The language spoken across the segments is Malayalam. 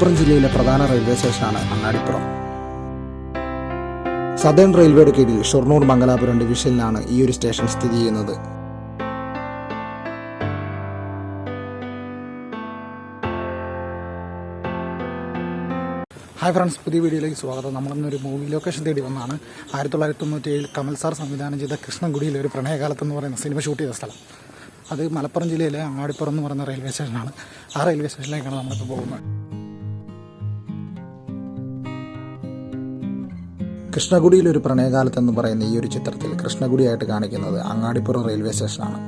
മലപ്പുറം ജില്ലയിലെ പ്രധാന റെയിൽവേ സ്റ്റേഷനാണ് അങ്ങാടിപ്പുറം. സദേൺ റെയിൽവേയുടെ കീഴിൽ ഷൊർണൂർ മംഗലാപുരം ഡിവിഷനിലാണ് ഈ ഒരു സ്റ്റേഷൻ സ്ഥിതി ചെയ്യുന്നത്. ഹായ് ഫ്രണ്ട്സ് പുതിയ വീഡിയോയിലേക്ക് സ്വാഗതം. നമ്മളിന്നൊരു മൂവി ലൊക്കേഷൻ തേടി വന്നാണ് ആയിരത്തി തൊള്ളായിരത്തി തൊണ്ണൂറ്റി ഏഴിൽ കമൽ സാർ സംവിധാനം ചെയ്ത കൃഷ്ണൻകുടിയിൽ ഒരു പ്രണയകാലത്ത് എന്ന് പറയുന്ന സിനിമ ഷൂട്ട് ചെയ്ത സ്ഥലം. അത് മലപ്പുറം ജില്ലയിലെ അങ്ങാടിപ്പുറം എന്ന് പറയുന്ന റെയിൽവേ സ്റ്റേഷനാണ്. ആ റെയിൽവേ സ്റ്റേഷനിലേക്കാണ് നമ്മളിപ്പോൾ പോകുന്നത്. കൃഷ്ണകുടിയിൽ ഒരു പ്രണയകാലത്ത് എന്ന് പറയുന്ന ഈ ഒരു ചിത്രത്തിൽ കൃഷ്ണഗുഡിയായിട്ട് കാണിക്കുന്നത് അങ്ങാടിപ്പുറം റെയിൽവേ സ്റ്റേഷനാണ്.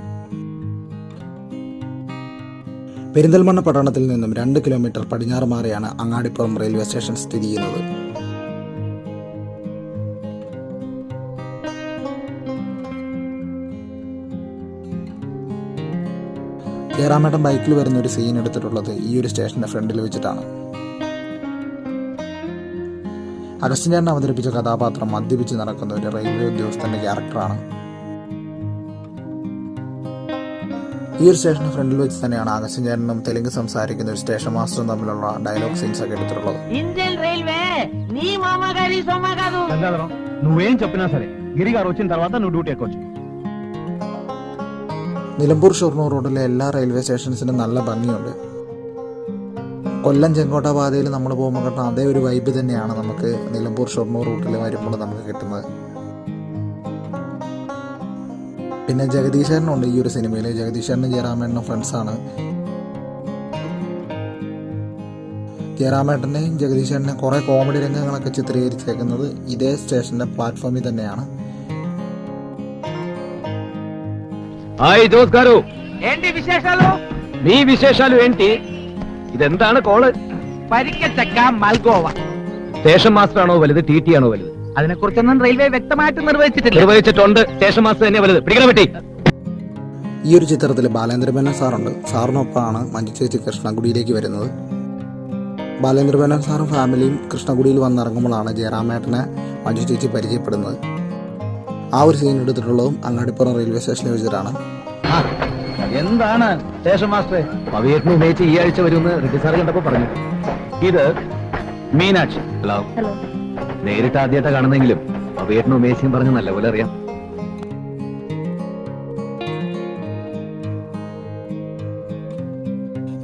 പെരിന്തൽമണ്ണ പട്ടണത്തിൽ നിന്നും രണ്ട് കിലോമീറ്റർ പടിഞ്ഞാറ് മാറിയാണ് അങ്ങാടിപ്പുറം റെയിൽവേ സ്റ്റേഷൻ സ്ഥിതി ചെയ്യുന്നത്. ജയറാമേട്ടൻ ബൈക്കിൽ വരുന്ന ഒരു സീൻ എടുത്തിട്ടുള്ളത് ഈ ഒരു സ്റ്റേഷന്റെ ഫ്രണ്ടിൽ വെച്ചിട്ടാണ്. അഗസ്റ്റിൻ ചേട്ടൻ അവതരിപ്പിച്ച കഥാപാത്രം മദ്യപിച്ച് നടക്കുന്ന ഒരു റെയിൽവേ ഉദ്യോഗസ്ഥന്റെ ക്യാരക്ടറാണ് ഈ ഒരു സ്റ്റേഷന് ഫ്രണ്ടിൽ വെച്ച് തന്നെയാണ് അഗസ്റ്റിൻ ചേട്ടനും തെലുങ്ക് സംസാരിക്കുന്ന ഒരു സ്റ്റേഷൻ മാസ്റ്ററും തമ്മിലുള്ള ഡയലോഗ് സീൻസ് ഒക്കെ എടുത്തിട്ടുള്ളത് ఇండియన్ రైల్వే నీ మామ గారి సొమ్మ కాదు గంగాధరం నువ్వేం చెప్పినా సరే గిరి గారు వచ్చిన తర్వాత నువ్వు డ్యూటీ ఎక్కొచ్చు നിലമ്പൂർ ഷൊർണൂർ റോഡിലെ എല്ലാ റെയിൽവേ സ്റ്റേഷൻസിനും നല്ല ഭംഗിയുണ്ട് കൊല്ലം ചെങ്കോട്ട പാതയിൽ നമ്മൾ പോകുമ്പോൾ കിട്ടുന്ന അതേ ഒരു വൈബ് തന്നെയാണ് നമുക്ക് നിലമ്പൂർ ഷൊർണൂർ റൂട്ടിൽ വരുമ്പോൾ നമുക്ക് കിട്ടുന്നത് പിന്നെ ജഗദീശേട്ടനുണ്ട് ഈ ഒരു സിനിമയിൽ ജഗദീശേട്ടനും ജയറാമേട്ടനും ഫ്രണ്ട്സാണ് ജയറാമേട്ടൻ്റെയും ജഗദീശേട്ടനെയും കുറേ കോമഡി രംഗങ്ങളൊക്കെ ചിത്രീകരിച്ചേക്കുന്നത് ഇതേ സ്റ്റേഷൻ്റെ പ്ലാറ്റ്ഫോമിൽ തന്നെയാണ് హాయ్ జోస్ గారు ఏంటి విశేషాలు మీ విశేషాలు ఏంటి ഇതെന്താണ് കോൾ? മൽഗോവ. സ്റ്റേഷൻ മാസ്റ്റർ ആണോ വലുത് ടി ടി ആണോ വലുത്? അതിനെ കുറിച്ചൊന്നും റെയിൽവേ വ്യക്തമായിട്ട് നിർവഹിച്ചിട്ടില്ല. നിർവഹിച്ചിട്ടുണ്ട്. സ്റ്റേഷൻ മാസ്റ്റർ തന്നെ വലുത്. പിടിക്കണം പറ്റി ഈ ഒരു ചിത്രത്തിൽ ബാലേന്ദ്രമേനോൻ സാറുണ്ട്. സാറിനൊപ്പമാണ് മഞ്ജു ചേച്ചി കൃഷ്ണഗുഡിയിലേക്ക് വരുന്നത് ബാലേന്ദ്രമേനോൻ സാറും ഫാമിലിയും കൃഷ്ണഗുഡിയിൽ വന്നിറങ്ങുമ്പോഴാണ് ജയറാമേട്ടനെ മഞ്ജു ചേച്ചി പരിചയപ്പെടുന്നത്. ആ ഒരു സീൻ എടുത്തിട്ടുള്ളതും അങ്ങാടിപ്പുറം റെയിൽവേ സ്റ്റേഷനിൽ വെച്ചിട്ടാണ്. എന്താണ് സ്റ്റേഷൻ മാസ്റ്റർ പവിയേട്ടിന് ഉന്നയിച്ച് ഈ ആഴ്ച വരുമെന്ന് റെഡ്ഡി സാറ് കണ്ടപ്പോ പറഞ്ഞു. ഇത് മീനാക്ഷി. ഹലോ നേരിട്ട് ആദ്യമായിട്ടാ കാണുന്നെങ്കിലും പവിയേട്ടിനും ഉമേശിയും പറഞ്ഞ് നല്ലപോലെ അറിയാം.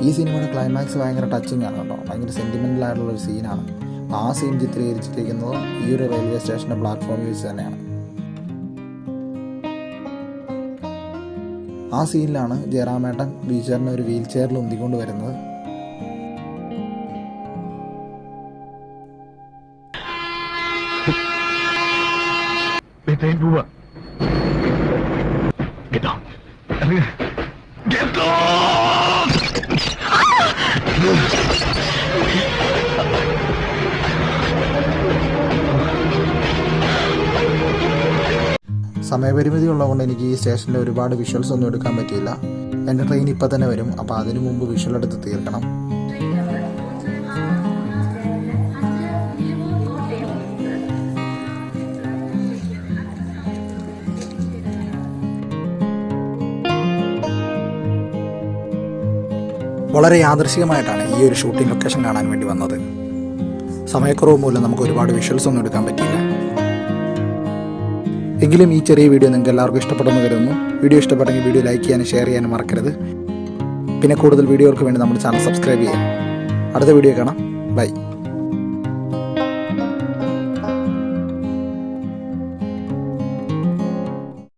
ഈ സിനിമയുടെ ക്ലൈമാക്സ് ഭയങ്കര ടച്ചിങ് ആണ് കേട്ടോ. ഭയങ്കര സെന്റിമെന്റൽ ആയിട്ടുള്ള ഒരു സീനാണ് ആ സീൻ ചിത്രീകരിച്ചിരിക്കുന്നത് ഈ ഒരു റെയിൽവേ സ്റ്റേഷന്റെ പ്ലാറ്റ്ഫോമിൽ വെച്ച് തന്നെയാണ്. ആ സീനിലാണ് ജയറാമേട്ടൻ ബീച്ചറിനെ ഒരു വീൽ ചെയറിൽ ഉന്തിക്കൊണ്ട് വരുന്നത്. Get down! സമയപരിമിതി ഉള്ളതുകൊണ്ട് എനിക്ക് ഈ സ്റ്റേഷനിൽ ഒരുപാട് വിഷ്വൽസ് ഒന്നും എടുക്കാൻ പറ്റിയില്ല. എന്റെ ട്രെയിൻ ഇപ്പം തന്നെ വരും. അപ്പോൾ അതിനു മുമ്പ് വിഷ്വൽ എടുത്ത് തീർക്കണം. വളരെ യാദൃശികമായിട്ടാണ് ഈ ഒരു ഷൂട്ടിംഗ് ലൊക്കേഷൻ കാണാൻ വേണ്ടി വന്നത്. സമയക്കുറവ് മൂലം നമുക്ക് ഒരുപാട് വിഷ്വൽസ് ഒന്നും എടുക്കാൻ പറ്റിയില്ല. എങ്കിലും ഈ ചെറിയ വീഡിയോ നിങ്ങൾക്ക് എല്ലാവർക്കും ഇഷ്ടപ്പെടുമെന്ന് കരുതുന്നു. വീഡിയോ ഇഷ്ടപ്പെട്ടെങ്കിൽ വീഡിയോ ലൈക്ക് ചെയ്യാനും ഷെയർ ചെയ്യാനും മറക്കരുത്. പിന്നെ കൂടുതൽ വീഡിയോകൾക്ക് വേണ്ടി നമ്മുടെ ചാനൽ സബ്സ്ക്രൈബ് ചെയ്യാം അടുത്ത വീഡിയോ കാണാം. ബൈ